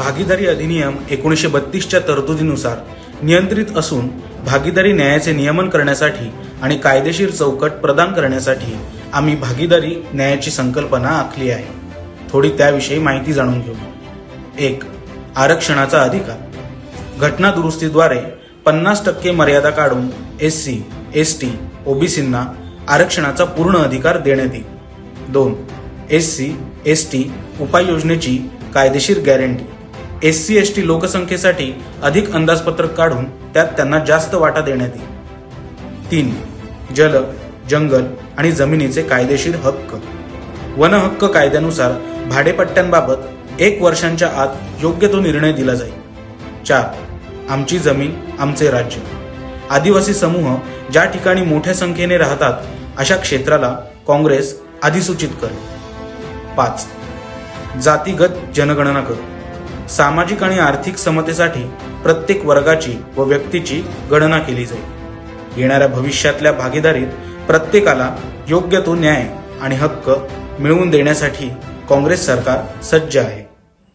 भागीदारी अधिनियम एकोणीसशे बत्तीसच्या तरतुदीनुसार नियंत्रित असून भागीदारी न्यायाचे नियमन करण्यासाठी आणि कायदेशीर चौकट प्रदान करण्यासाठी आम्ही भागीदारी न्यायाची संकल्पना आखली आहे. थोडी त्याविषयी माहिती जाणून घेऊ. एक आरक्षणाचा अधिकार. घटना दुरुस्तीद्वारे पन्नास टक्के मर्यादा काढून एस सी एस टी ओबीसींना आरक्षणाचा पूर्ण अधिकार देण्यात येईल. दोन एस सी एस टी उपाययोजनेची कायदेशीर guarantee. S C S T लोकसंख्येसाठी अधिक अंदाजपत्रक काढून त्यात त्यांना जास्त वाटा देण्यात येईल. तीन जल जंगल आणि जमिनीचे कायदेशीर हक्क. वन हक्क कायद्यानुसार भाडेपट्ट्यांबाबत एक वर्षांच्या आत योग्य तो निर्णय दिला जाईल. चार आमची जमीन आमचे राज्य. आदिवासी समूह ज्या ठिकाणी मोठ्या संख्येने राहतात अशा क्षेत्राला काँग्रेस अधिसूचित करेल. पाच जातीगत जनगणना करू. सामाजिक आणि आर्थिक समतेसाठी प्रत्येक वर्गाची व व्यक्तीची गणना केली जाईल. येणाऱ्या भविष्यातल्या भागीदारीत प्रत्येकाला योग्य तो न्याय आणि हक्क मिळवून देण्यासाठी काँग्रेस सरकार सज्ज आहे.